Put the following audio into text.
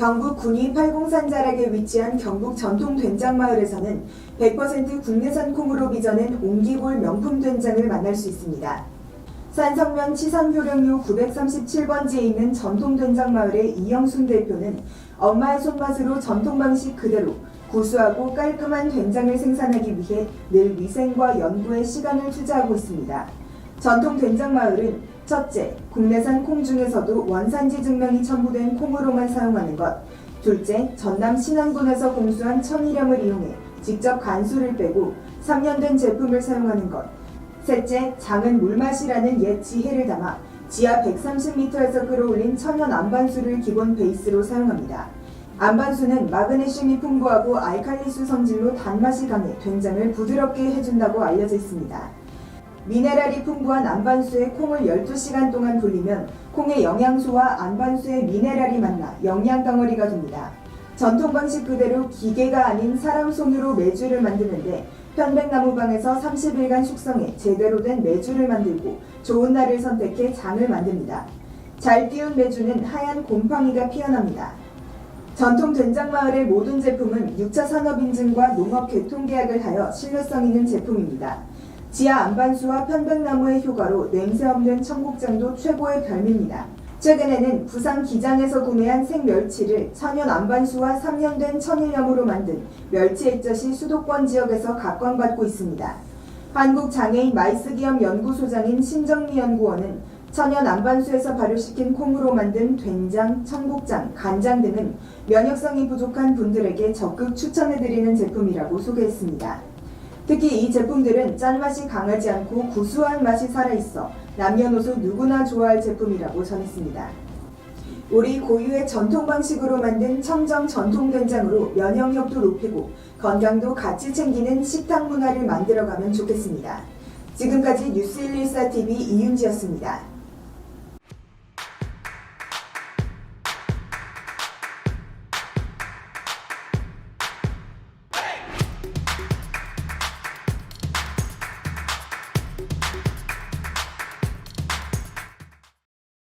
경북 군위 팔공산 자락에 위치한 경북 전통 된장마을에서는 100% 국내산 콩으로 빚어낸 옹기골 명품 된장을 만날 수 있습니다. 산성면 치산교령로 937번지에 있는 전통 된장마을의 이영순 대표는 엄마의 손맛으로 전통 방식 그대로 구수하고 깔끔한 된장을 생산하기 위해 늘 위생과 연구에 시간을 투자하고 있습니다. 전통 된장 마을은 첫째, 국내산 콩 중에서도 원산지 증명이 첨부된 콩으로만 사용하는 것. 둘째, 전남 신안군에서 공수한 천일염을 이용해 직접 간수를 빼고 3년 된 제품을 사용하는 것. 셋째, 장은 물맛이라는 옛 지혜를 담아 지하 130m에서 끌어올린 천연 안반수를 기본 베이스로 사용합니다. 안반수는 마그네슘이 풍부하고 알칼리수 성질로 단맛이 강해 된장을 부드럽게 해준다고 알려져 있습니다. 미네랄이 풍부한 안반수에 콩을 12시간 동안 돌리면 콩의 영양소와 안반수의 미네랄이 만나 영양 덩어리가 됩니다. 전통 방식 그대로 기계가 아닌 사람 손으로 메주를 만드는데 편백나무방에서 30일간 숙성해 제대로 된 메주를 만들고 좋은 날을 선택해 장을 만듭니다. 잘 띄운 메주는 하얀 곰팡이가 피어납니다. 전통 된장마을의 모든 제품은 6차 산업인증과 농업개통계약을 하여 신뢰성 있는 제품입니다. 지하 안반수와 편백나무의 효과로 냄새 없는 청국장도 최고의 별미입니다. 최근에는 부산 기장에서 구매한 생멸치를 천연 안반수와 3년 된 천일염으로 만든 멸치 액젓이 수도권 지역에서 각광받고 있습니다. 한국장애인 마이스기염 연구소장인 신정미 연구원은 천연 안반수에서 발효시킨 콩으로 만든 된장, 청국장, 간장 등은 면역성이 부족한 분들에게 적극 추천해드리는 제품이라고 소개했습니다. 특히 이 제품들은 짠맛이 강하지 않고 구수한 맛이 살아있어 남녀노소 누구나 좋아할 제품이라고 전했습니다. 우리 고유의 전통 방식으로 만든 청정 전통 된장으로 면역력도 높이고 건강도 같이 챙기는 식탁 문화를 만들어가면 좋겠습니다. 지금까지 뉴스 114TV 이윤지였습니다.